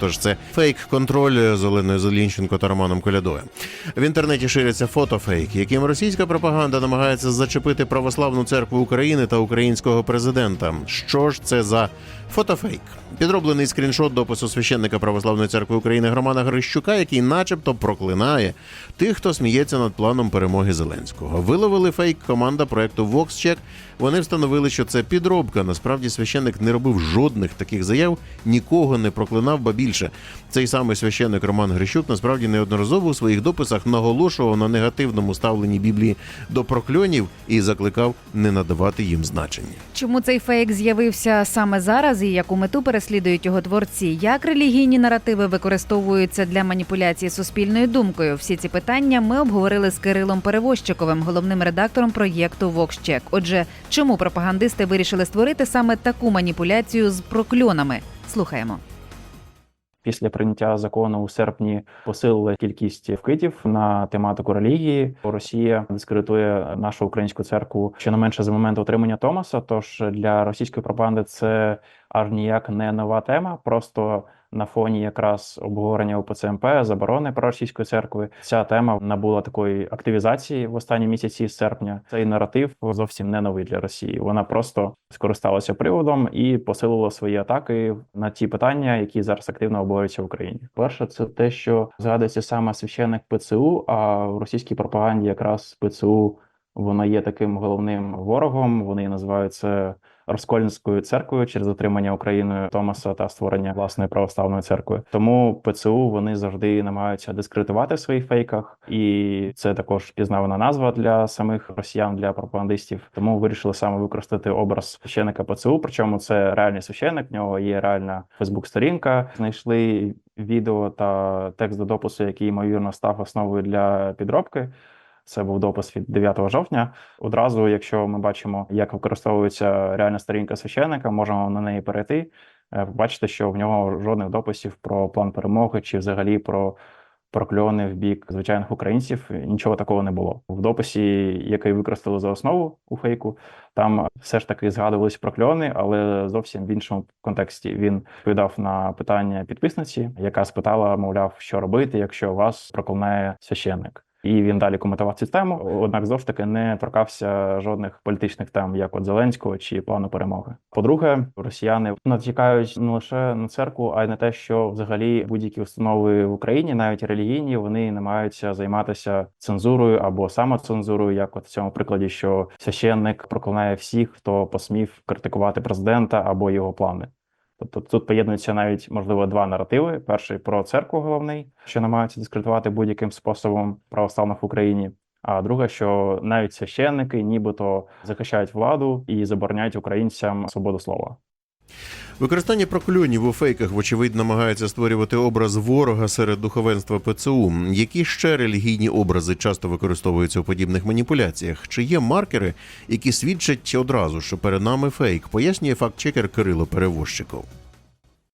Тож це фейк-контроль з Оленою Зелінченко та Романом Колядою. В інтернеті ширяться фотофейк, яким російська пропаганда намагається зачепити православну церкву України та українського президента. Що ж це за фотофейк? Підроблений скріншот допису священника Православної церкви України Романа Грищука, який, начебто, проклинає тих, хто сміється над планом перемоги Зеленського. Виловили фейк команда проекту VoxCheck. Вони встановили, що це підробка. Насправді священник не робив жодних таких заяв, нікого не проклинав, ба більше. Цей самий священник Роман Грищук насправді неодноразово у своїх дописах наголошував на негативному ставленні Біблії до прокльонів і закликав не надавати їм значення. Чому цей фейк з'явився саме зараз і яку мету переслідують його творці? Як релігійні наративи використовуються для маніпуляції суспільною думкою? Всі ці питання ми обговорили з Кирилом Перевозчиковим, головним редактором проєкту VoxCheck. Отже, чому пропагандисти вирішили створити саме таку маніпуляцію з прокльонами? Слухаємо. Після прийняття закону у серпні посилила кількість вкидів на тематику релігії. Росія дискредитує нашу українську церкву щонайменше з моменту отримання Томаса. Тож для російської пропаганди це аж ніяк не нова тема. Просто на фоні якраз обговорення УПЦ МП, заборони проросійської церкви. Ця тема набула такої активізації в останні місяці з серпня. Цей наратив зовсім не новий для Росії. Вона просто скористалася приводом і посилила свої атаки на ті питання, які зараз активно обговорюються в Україні. Перше, це те, що згадується саме священник ПЦУ. А в російській пропаганді якраз ПЦУ воно є таким головним ворогом. Вони називають це Розкольницькою церквою через отримання Україною Томаса та створення власної православної церкви. Тому ПЦУ вони завжди намагаються дискредитувати в своїх фейках, і це також пізнавана назва для самих росіян, для пропагандистів. Тому вирішили саме використати образ священика ПЦУ. Причому це реальний священик, в нього є реальна Фейсбук-сторінка. Знайшли відео та текст до допису, який ймовірно став основою для підробки. Це був допис від 9 жовтня. Одразу, якщо ми бачимо, як використовується реальна сторінка священника, можемо на неї перейти. е, Побачити, що в нього жодних дописів про план перемоги чи взагалі про прокльони в бік звичайних українців. Нічого такого не було. В дописі, який використали за основу у фейку, там все ж таки згадувались прокльони, але зовсім в іншому контексті. Він відповідав на питання підписниці, яка спитала, мовляв, що робити, якщо вас проклинає священник. І він далі коментував цю тему, однак знову ж таки не торкався жодних політичних тем, як от Зеленського чи плану перемоги. По-друге, росіяни натякають не лише на церкву, а й на те, що взагалі будь-які установи в Україні, навіть релігійні, вони намагаються займатися цензурою або самоцензурою, як от в цьому прикладі, що священник проклинає всіх, хто посмів критикувати президента або його плани. Тобто тут поєднуються навіть можливо два наративи: перший про церкву головний, що намагаються дискредитувати будь-яким способом православних в Україні. А друге, що навіть священники нібито захищають владу і забороняють українцям свободу слова. Використання прокльонів у фейках, вочевидь, намагається створювати образ ворога серед духовенства ПЦУ. Які ще релігійні образи часто використовуються у подібних маніпуляціях? Чи є маркери, які свідчать одразу, що перед нами фейк? Пояснює факт-чекер Кирило Перевозчиков.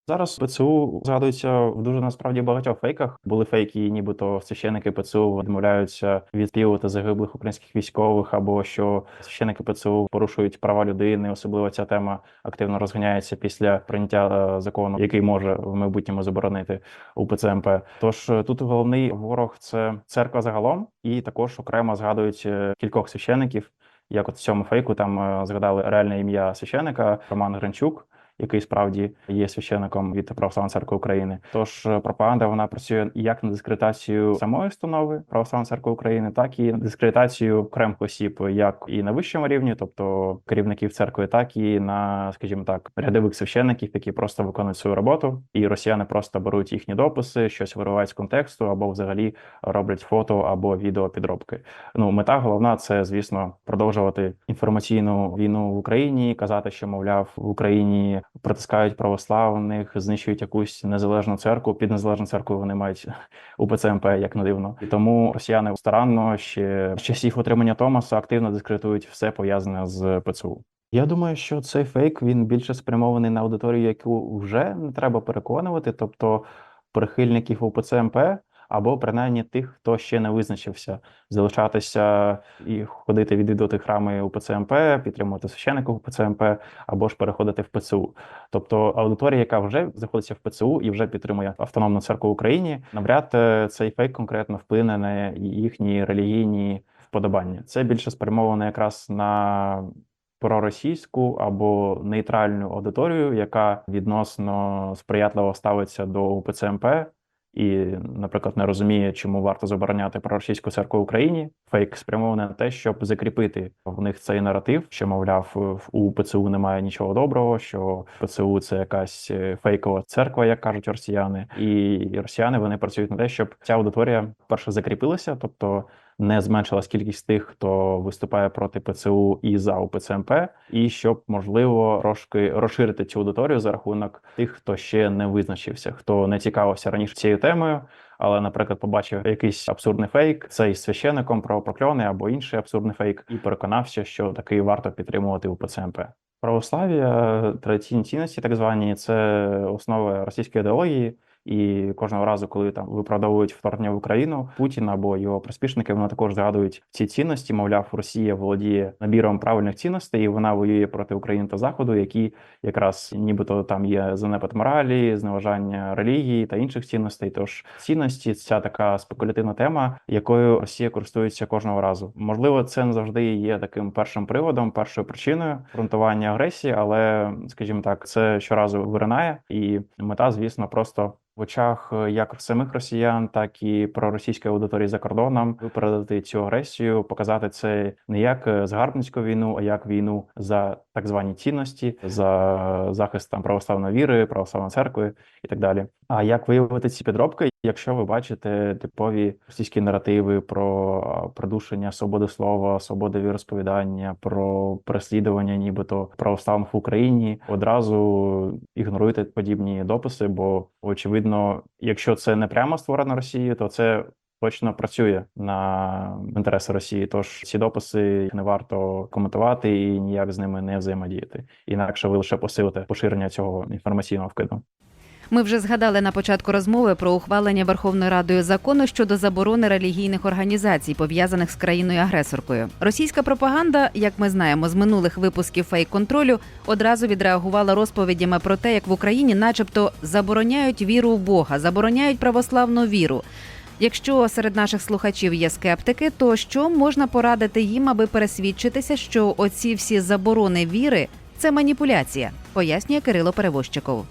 Зараз ПЦУ згадується в дуже насправді багатьох фейках. Були фейки, нібито священики ПЦУ відмовляються відспівувати загиблих українських військових, або що священики ПЦУ порушують права людини. Особливо ця тема активно розганяється після прийняття е, закону, який може в майбутньому заборонити УПЦ МП. Тож е, тут головний ворог це церква загалом, і також окремо згадують е, кількох священиків. Як от в цьому фейку там згадали реальне ім'я священика Роман Гринчук який справді є священником від Православної церкви України. Тож е, пропаганда вона працює як на дискредитацію самої установи Православної церкви України, так і на дискредитацію окремих осіб, як і на вищому рівні, тобто керівників церкви, так і на, скажімо так, рядових священників, які просто виконують свою роботу, і росіяни просто беруть їхні дописи, щось виривають з контексту, або взагалі роблять фото або відео підробки. Ну мета головна це, звісно, продовжувати інформаційну війну в Україні, казати, що мовляв в Україні притискають православних, знищують якусь незалежну церкву. Під незалежну церкву вони мають УПЦ МП, як не дивно. І тому росіяни старанно ще з часів отримання Томаса активно дискредитують все пов'язане з ПЦУ. Я думаю, що цей фейк він більше спрямований на аудиторію, яку вже не треба переконувати, тобто прихильників УПЦ МП. Або принаймні тих, хто ще не визначився, залишатися і ходити відвідувати храми УПЦ МП, підтримувати священиків УПЦ МП, або ж переходити в ПЦУ. Тобто аудиторія, яка вже знаходиться в ПЦУ і вже підтримує автономну церкву в Україні, навряд е, цей фейк конкретно вплине на їхні релігійні вподобання. Це більше спрямовано якраз на проросійську або нейтральну аудиторію, яка відносно сприятливо ставиться до УПЦ МП і, наприклад, не розуміє, чому варто забороняти проросійську церкву в Україні. Фейк спрямований на те, щоб закріпити в них цей наратив, що мовляв, у ПЦУ немає нічого доброго, що ПЦУ це якась е, фейкова церква, як кажуть росіяни, і росіяни вони працюють на те, щоб ця аудиторія перше закріпилася, тобто не зменшилась кількість тих, хто виступає проти ПЦУ і за УПЦ МП, і щоб можливо трошки розширити цю аудиторію за рахунок тих, хто ще не визначився, хто не цікавився раніше цією темою. Але, наприклад, побачив якийсь абсурдний фейк, цей священником про прокльони або інший абсурдний фейк, і переконався, що такий варто підтримувати у ПЦМП. Православ'я, традиційні цінності, так звані, це основа російської ідеології. І кожного разу, коли там виправдовують вторгнення в Україну, Путін або його приспішники, вони також згадують ці цінності. Мовляв, Росія володіє набіром правильних цінностей, і вона воює проти України та Заходу, які якраз нібито там є занепад моралі, зневажання релігії та інших цінностей. Тож цінності ця така спекулятивна тема, якою Росія користується кожного разу. Можливо, це не завжди є таким першим приводом, першою причиною фронтування агресії, але скажімо так, це щоразу виринає, і мета, звісно, просто. В очах е, як самих росіян, так і проросійської аудиторії за кордоном випередити цю агресію, показати це не як е, згарбницьку війну, а як війну за так звані цінності, за захист там православної віри, православної церкви і так далі. А як виявити ці підробки, якщо ви бачите типові російські наративи про придушення свободи слова, свободи віросповідання, про переслідування, нібито православних в Україні, одразу ігноруйте подібні дописи, бо очевидно, якщо це не прямо створено Росією, то це. Точно працює на інтереси Росії, тож ці дописи не варто коментувати і ніяк з ними не взаємодіяти. Інакше ви лише посилите поширення цього інформаційного вкиду. Ми вже згадали на початку розмови про ухвалення Верховною Радою закону щодо заборони релігійних організацій, пов'язаних з країною-агресоркою. Російська пропаганда, як ми знаємо з минулих випусків фейк-контролю, одразу відреагувала розповідями про те, як в Україні, начебто, забороняють віру в Бога, забороняють православну віру. Якщо серед наших слухачів є скептики, то що можна порадити їм, аби пересвідчитися, що оці всі заборони віри це маніпуляція, пояснює Кирило Перевозчиков.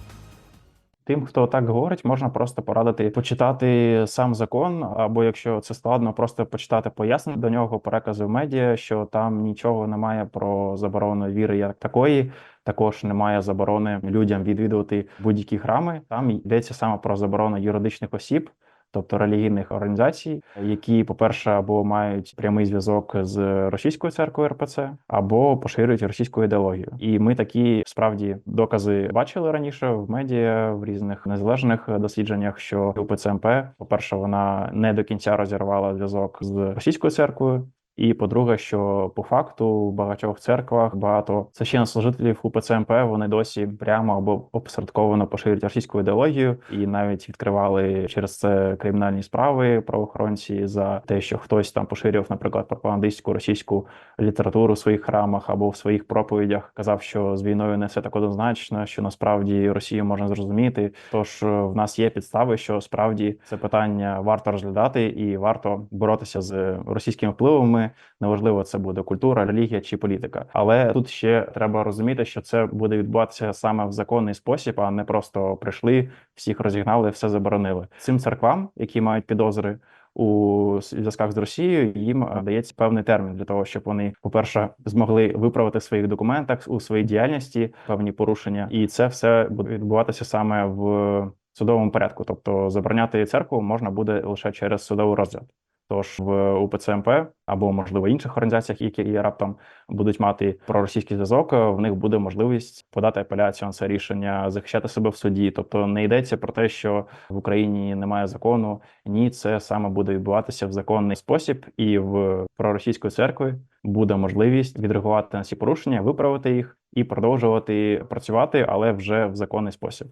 Тим, хто так говорить, можна просто порадити почитати сам закон, або якщо це складно, просто почитати пояснення до нього, перекази в медіа, що там нічого немає про заборону віри як такої. Також немає заборони людям відвідувати будь-які храми. Там йдеться саме про заборону юридичних осіб. Тобто релігійних організацій, які, по-перше, або мають прямий зв'язок з російською церквою РПЦ, або поширюють російську ідеологію. І ми такі справді докази бачили раніше в медіа в різних незалежних дослідженнях, що УПЦ МП, по-перше, вона не до кінця розірвала зв'язок з російською церквою. І по-друге, що по факту в багатьох церквах багато священнослужителів УПЦ МП вони досі прямо або опосередковано поширюють російську ідеологію, і навіть відкривали через це кримінальні справи правоохоронці за те, що хтось там поширював, наприклад, пропагандистську російську літературу в своїх храмах або в своїх проповідях, казав, що з війною не все так однозначно, що насправді Росію можна зрозуміти. Тож е, в нас є підстави, що справді це питання варто розглядати і варто боротися з російськими впливами. Неважливо, це буде культура, релігія чи політика. Але тут ще треба розуміти, що це буде відбуватися саме в законний спосіб, а не просто прийшли, всіх розігнали, все заборонили. Цим церквам, які мають підозри. У зв'язках з Росією їм е, дається певний термін для того, щоб вони, по-перше, змогли виправити в своїх документах у своїй діяльності певні порушення, і це все буде відбуватися саме в судовому порядку. Тобто забороняти церкву можна буде лише через судовий розгляд. Тож в УПЦ МП або можливо інших організаціях, які раптом будуть мати проросійський зв'язок, в них буде можливість подати апеляцію на це рішення, захищати себе в суді. Тобто не йдеться про те, що в Україні немає закону. Ні, це саме буде відбуватися в законний спосіб, і в проросійської церкви буде можливість відреагувати на ці порушення, виправити їх і продовжувати працювати, але вже в законний спосіб.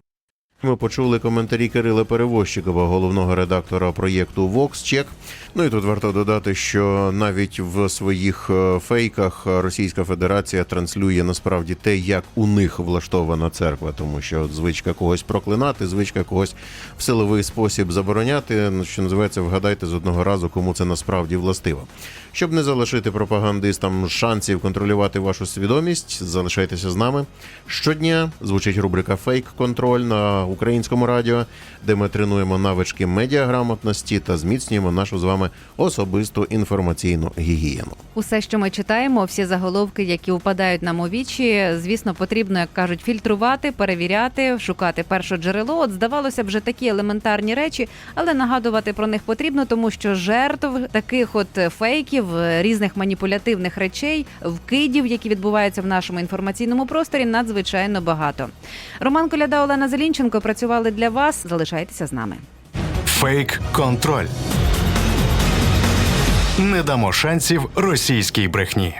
Ми почули коментарі Кирила Перевозчикова, головного редактора проєкту VoxCheck. Ну і тут варто додати, що навіть в своїх е, фейках Російська Федерація транслює насправді те, як у них влаштована церква, тому що звичка когось проклинати, звичка когось в силовий спосіб забороняти. ну, Що називається, вгадайте з одного разу, кому це насправді властиво. Щоб не залишити пропагандистам шансів контролювати вашу свідомість, залишайтеся з нами. Щодня звучить рубрика Фейк контроль на українському радіо, де ми тренуємо навички медіаграмотності та зміцнюємо нашу з вами особисту інформаційну гігієну. Усе, що ми читаємо, всі заголовки, які впадають нам у вічі, звісно, потрібно, як кажуть, фільтрувати, перевіряти, шукати перше джерело. От здавалося б, вже такі елементарні речі, але нагадувати про них потрібно, тому що жертв таких от фейків, різних маніпулятивних речей, вкидів, які відбуваються в нашому інформаційному просторі, надзвичайно багато. Роман Коляда, Олена Зелінченко працювали для вас. Залишайтеся з нами. Фейк контроль. Не дамо шансів російській брехні.